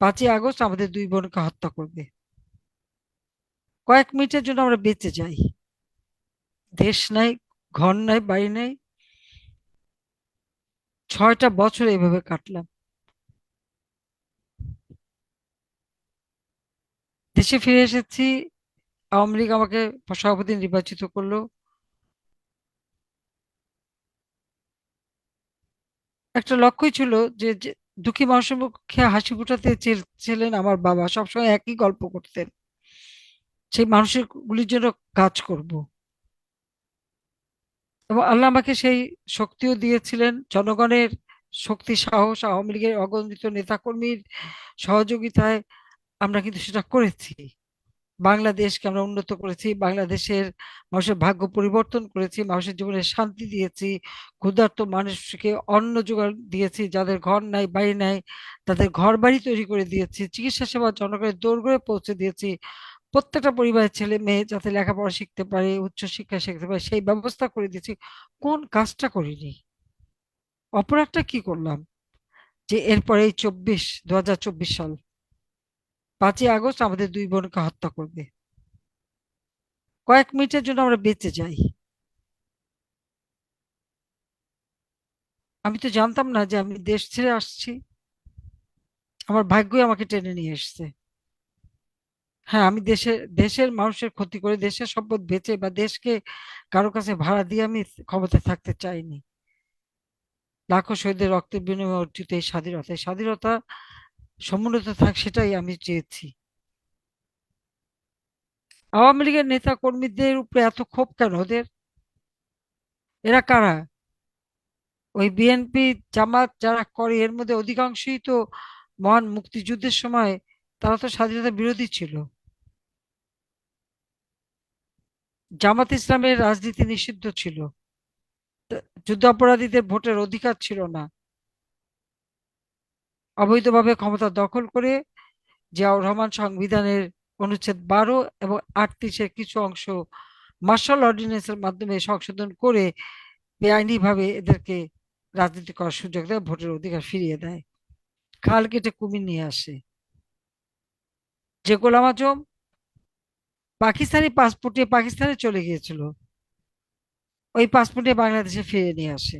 পাঁচই আগস্ট আমাদের দুই বোনকে হত্যা করবে। কয়েক মিনিটের জন্য আমরা বেঁচে যাই। দেশ নাই, ঘর নাই, বাড়ি নাই। ছয়টা বছর এভাবে কাটলাম। দেশে ফিরে এসেছি। আওয়ামী লীগ আমাকে সভাপতি নির্বাচিত করল। একটা লক্ষ্যই ছিল যে দুঃখী মানুষের মুখে হাসি ফোটাতে ছিলেন আমার বাবা। সবসময় একই গল্প করতেন। সেই মানুষের গুলির জন্য কাজ করব। এবং আল্লাহ আমাকে সেই শক্তিও দিয়েছিলেন। জনগণের শক্তি, সাহস, আওয়ামী লীগের অগণিত নেতাকর্মীর সহযোগিতায় আমরা কিন্তু সেটা করেছি। বাংলাদেশকে আমরা উন্নত করেছি, বাংলাদেশের মানুষের ভাগ্য পরিবর্তন করেছি, মানুষের জীবনে শান্তি দিয়েছি, ক্ষুধার্ত মানুষকে অন্ন জোগান দিয়েছি, যাদের ঘর নাই, বাড়ি নাই, তাদের ঘর বাড়ি তৈরি করে দিয়েছি, চিকিৎসা সেবা জনগণের দোরগোড়ে পৌঁছে দিয়েছি। প্রত্যেকটা পরিবারের ছেলে মেয়ে যাতে লেখাপড়া শিখতে পারে উচ্চ শিক্ষা শিখতে পারে, সেই ব্যবস্থা করে দিয়েছি। কোন কাজটা করিনি। অপরাধটা কি করলাম? যে এরপরে চব্বিশ দু সাল পাঁচই আগস্ট আমাদের দুই বোনকে হত্যা করবে। কয়েক মিনিটের জন্য আমরা বেঁচে যাই। আমি তো জানতাম না যে আমি দেশ ছেড়ে আসছি। আমার ভাগ্যই আমাকে টেনে নিয়ে এসেছে। হ্যাঁ আমি দেশের দেশের মানুষের ক্ষতি করে দেশের সম্পদ বেচে বা দেশকে কারও কাছে ভাড়া দিয়ে আমি ক্ষমতায় থাকতে চাইনি। লাখো শহীদের রক্তের বিনিময়ে অর্জিত এই স্বাধীনতা এই স্বাধীনতা সমুন্নত থাক সেটাই আমি চেয়েছি। আওয়ামী লীগের নেতা কর্মীদের উপরে এত ক্ষোভ কেন ওদের? এরা কারা? ওই বিএনপি, জামাত যারা করে, এর মধ্যে অধিকাংশই তো মহান মুক্তিযুদ্ধের সময় তারা তো স্বাধীনতা বিরোধী ছিল। জামাত ইসলামের রাজনীতি নিষিদ্ধ ছিল। যুদ্ধাপরাধীদের ভোটের অধিকার ছিল না। অবৈধভাবে ক্ষমতা দখল করে জিয়াউর রহমান সংবিধানের অনুচ্ছেদ বারো এবং আটত্রিশের কিছু অংশ মার্শাল অর্ডিন্যান্সের মাধ্যমে সংশোধন করে বেআইনিভাবে এদেরকে রাজনীতি করার সুযোগ দেয়, ভোটের অধিকার ফিরিয়ে দেয়। খাল কেটে কুমির নিয়ে আসে। যে গোলাম আজম পাকিস্তানি পাসপোর্টে পাকিস্তানে চলে গিয়েছিল। ওই পাসপোর্টে বাংলাদেশে ফিরিয়ে নিয়ে আসে।